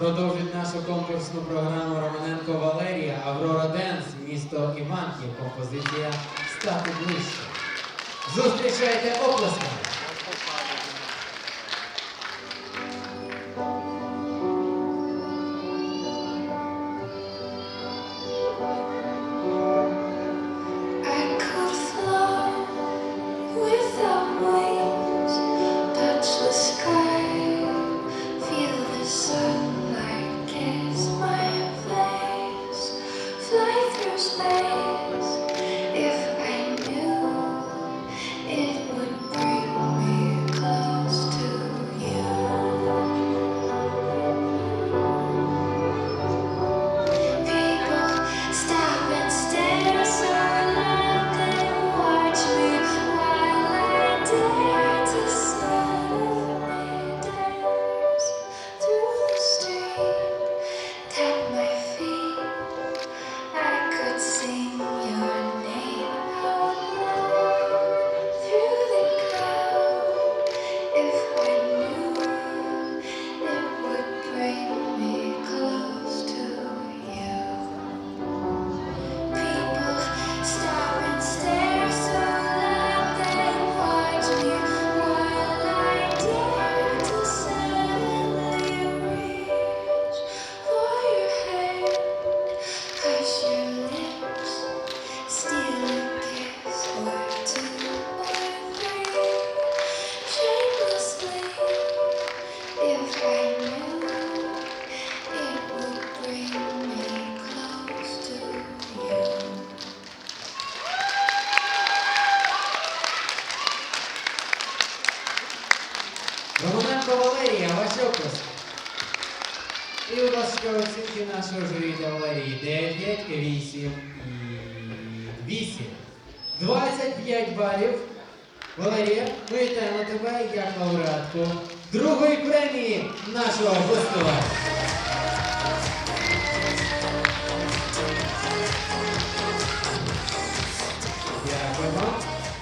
продовжить нашу конкурсну програму Романенко Валерія Аврора Денс, місто Іванків, композиція Стати ближче. Зустрічайте оплесками! Романенко Валерія, ваш. І у нас оцінки нашого журі для Валерії 9, 8 і 8. 25 балів. Валерія, вітаємо тебе як лауреатку другої премії нашого фестивалю.